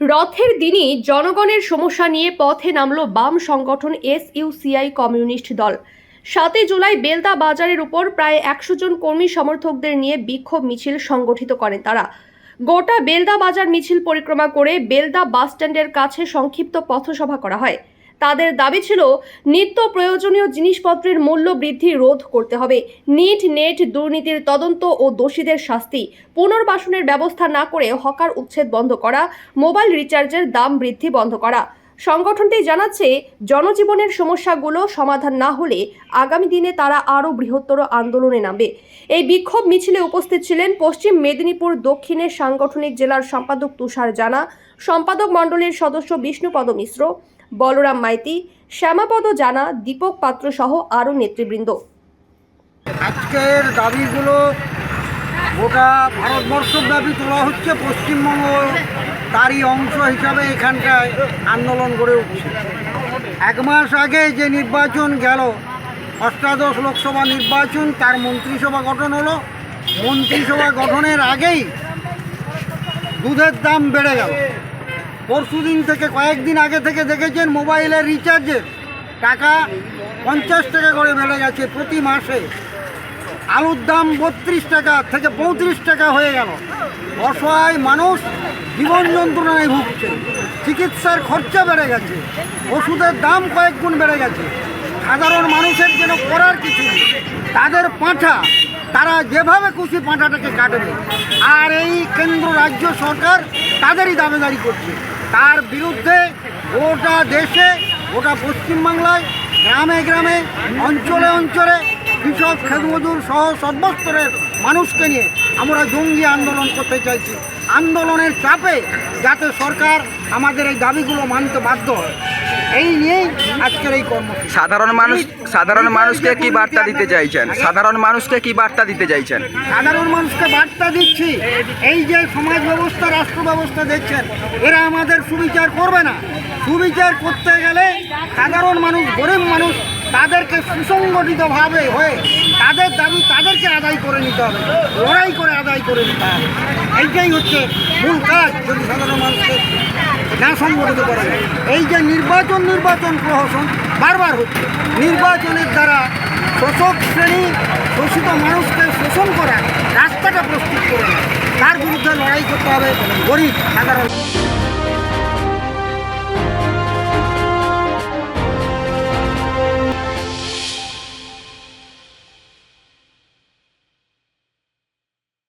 রথের দিনই জনগণের সমস্যা নিয়ে পথে নামল বাম সংগঠন এস এসইউসিআই কমিউনিস্ট দল। সাতই জুলাই বেলদা বাজারের উপর প্রায় একশো জন কর্মী সমর্থকদের নিয়ে বিক্ষোভ মিছিল সংগঠিত করেন তারা। গোটা বেলদা বাজার মিছিল পরিক্রমা করে বেলদা বাসস্ট্যান্ডের কাছে সংক্ষিপ্ত পথসভা করা হয়। তাদের দাবি ছিল, নিত্য প্রয়োজনীয় জিনিসপত্রের মূল্য বৃদ্ধি রোধ করতে হবে। নিট নেট দুর্নীতির তদন্ত ও দোষীদের শাস্তি, পুনর্বাসনের ব্যবস্থা না করে হকার উচ্ছেদ বন্ধ করা, মোবাইল রিচার্জের দাম বৃদ্ধি বন্ধ করা। সংগঠনটি জানাচ্ছে, জনজীবনের সমস্যাগুলো সমাধান না হলে আগামী দিনে তারা আরও বৃহত্তর আন্দোলনে নামবে। এই বিক্ষোভ মিছিলে উপস্থিত ছিলেন পশ্চিম মেদিনীপুর দক্ষিণের সাংগঠনিক জেলার সম্পাদক তুষার জানা, সম্পাদক মণ্ডলীর সদস্য বিষ্ণুপদ মিশ্র বলরাম মাইতি, শ্যামাপদ জানা, দীপক পাত্র সহ আরও নেতৃবৃন্দ। আজকের দাবিগুলো গোটা ভারতবর্ষব্যাপী তোলা হচ্ছে, পশ্চিমবঙ্গ তারই অংশ হিসাবে এখানটায় আন্দোলন গড়ে উঠছে। এক মাস আগে যে নির্বাচন গেল, অষ্টাদশ লোকসভা নির্বাচন, তার মন্ত্রিসভা গঠন হলো। মন্ত্রিসভা গঠনের আগেই দুধের দাম বেড়ে গেল। পরশুদিন থেকে কয়েকদিন আগে থেকে দেখেছেন মোবাইলের রিচার্জের টাকা পঞ্চাশ টাকা করে বেড়ে গেছে প্রতি মাসে। আলুর দাম বত্রিশ টাকা থেকে পঁয়ত্রিশ টাকা হয়ে গেল। অসহায় মানুষ জীবন যন্ত্রণায় ভুগছে। চিকিৎসার খরচা বেড়ে গেছে। ওষুধের দাম কয়েক গুণ বেড়ে গেছে। সাধারণ মানুষের যেন করার কিছু নেই। তাদের পাঁঠা, তারা যেভাবে খুশি পাঁঠাটাকে কাটবে। আর এই কেন্দ্র, রাজ্য সরকার তাদেরই দাবেদারি করছে। তার বিরুদ্ধে গোটা দেশে, গোটা পশ্চিমবাংলায়, গ্রামে গ্রামে, অঞ্চলে অঞ্চলে কৃষক খেদমজুর সহ সর্বস্তরের মানুষকে নিয়ে আমরা জঙ্গি আন্দোলন করতে চাইছি। আন্দোলনের চাপে যাতে সরকার আমাদের এই দাবিগুলো মানতে বাধ্য হয়। এই নিয়েই আজকের এই সাধারণ মানুষ সাধারণ মানুষকে কি বার্তা দিতে চাইছেন? সাধারণ মানুষকে কি বার্তা দিতে চাইছেন? সাধারণ মানুষকে বার্তা দিচ্ছি। এই যে সমাজ ব্যবস্থা রাষ্ট্র ব্যবস্থা দেখছেন এরা আমাদের সুবিচার করবে না। সুবিচার করতে গেলে সাধারণ মানুষ গরিব মানুষ তাদেরকে সুসংগঠিতভাবে হয়ে তাদের দাবি আদায় করে নিতে হবে। লড়াই করে আদায় করে নিতে হবে। এইটাই হচ্ছে মূল কাজ যদি সাধারণ মানুষকে না সংগঠিত করা যায়। এই যে নির্বাচন নির্বাচন প্রহসন বারবার হচ্ছে। নির্বাচনের দ্বারা শোষক শ্রেণি শোষিত মানুষকে শোষণ করা রাস্তাটা প্রস্তুত করে তার বিরুদ্ধে লড়াই করতে হবে গরিব, সাধারণ